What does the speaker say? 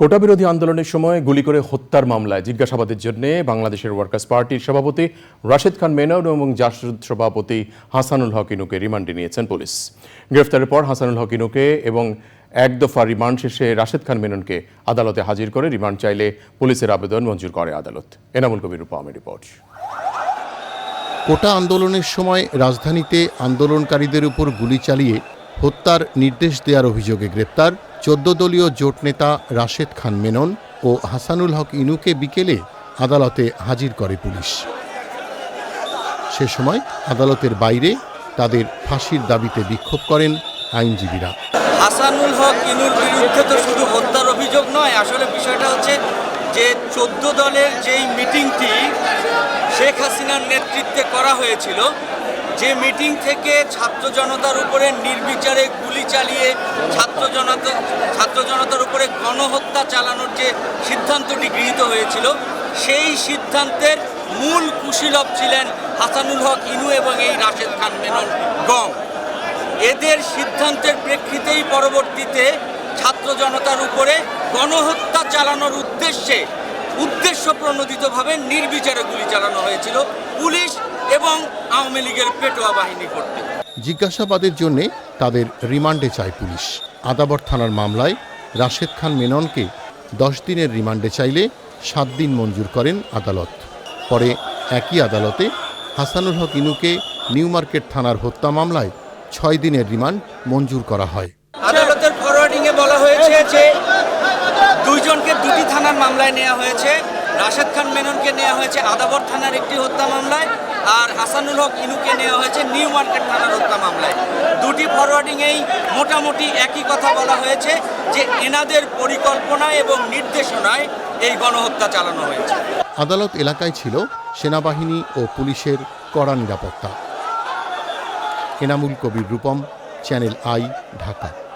কোটা বিরোধী আন্দোলনের সময় গুলি করে হত্যার মামলায় জিজ্ঞাসাবাদের জন্য বাংলাদেশের ওয়ার্কার্স পার্টির সভাপতি রাশেদ খান মেনন এবং জাসদ সভাপতি হাসানুল হক ইনুকে রিমান্ডে নিয়েছেন পুলিশ। গ্রেফতারের পর হাসানুল হক ইনুকে এবং এক দফা রিমান্ড শেষে রাশেদ খান মেননকে আদালতে হাজির করে রিমান্ড চাইলে পুলিশের আবেদন মঞ্জুর করে আদালত। এনামুল কবির রূপমের রিপোর্ট। কোটা আন্দোলনের সময় রাজধানীতে আন্দোলনকারীদের উপর গুলি চালিয়ে হত্যার নির্দেশ দেওয়ার অভিযোগে গ্রেপ্তার চোদ্দ দলীয় জোট নেতা রাশেদ খান মেনন ও হাসানুল হক ইনুকে বিকেলে আদালতে হাজির করে পুলিশ। সে সময় আদালতের বাইরে তাদের ফাঁসির দাবিতে বিক্ষোভ করেন আইনজীবীরা। হাসানুল হক ইনুর বিরুদ্ধে তো শুধু হত্যার অভিযোগ নয়, আসলে বিষয়টা হচ্ছে যে চোদ্দ দলের যেই মিটিংটি শেখ হাসিনার নেতৃত্বে করা হয়েছিল যে মিটিং থেকে ছাত্র জনতার উপরে নির্বিচারে গুলি চালিয়ে ছাত্র জনতা, ছাত্র জনতার উপরে গণহত্যা চালানোর যে সিদ্ধান্তটি গৃহীত হয়েছিল, সেই সিদ্ধান্তের মূল কুশীলভ ছিলেন হাসানুল হক, ইনু এবং এই রাশেদ খান মেনন গম এদের সিদ্ধান্তের প্রেক্ষিতেই পরবর্তীতে ছাত্র জনতার উপরে গণহত্যা চালানোর উদ্দেশ্যে, উদ্দেশ্য প্রণোদিতভাবে নির্বিচারে গুলি চালানো হয়েছিল। পুলিশ এবং আওয়ামী লীগের পেটোয়া বাহিনী কর্তৃক। জিজ্ঞাসাবাদের জন্য তাদের রিমান্ডে চায় পুলিশ। আদাবর থানার মামলায় রাশেদ খান মেননকে দশ দিনের রিমান্ডে চাইলে সাত দিন মঞ্জুর করেন আদালত। পরে একই আদালতে হাসানুল হক ইনুকে নিউ মার্কেট থানার হত্যা মামলায় ছয় দিনের রিমান্ড মঞ্জুর করা হয়। আদালতের ফরওয়ার্ডিং এ বলা হয়েছে যে দুইজনকে দুটি থানার মামলায় নেওয়া হয়েছে। রাশেদ খান মেননকে নেওয়া হয়েছে আদাবর থানার একটি হত্যা মামলায় আর হাসানুল হক ইনুকে নেওয়া হয়েছে নিউ মার্কেট থানার হত্যা মামলায়। দুটি ফরওয়ার্ডিংয়েই মোটামুটি একই কথা বলা হয়েছে যে এনাদের পরিকল্পনা এবং নির্দেশনায় এই গণহত্যা চালানো হয়েছে। আদালত এলাকায় ছিল সেনাবাহিনী ও পুলিশের কড়া নিরাপত্তা। Enamul Kabir Rupam, channel I, Dhaka.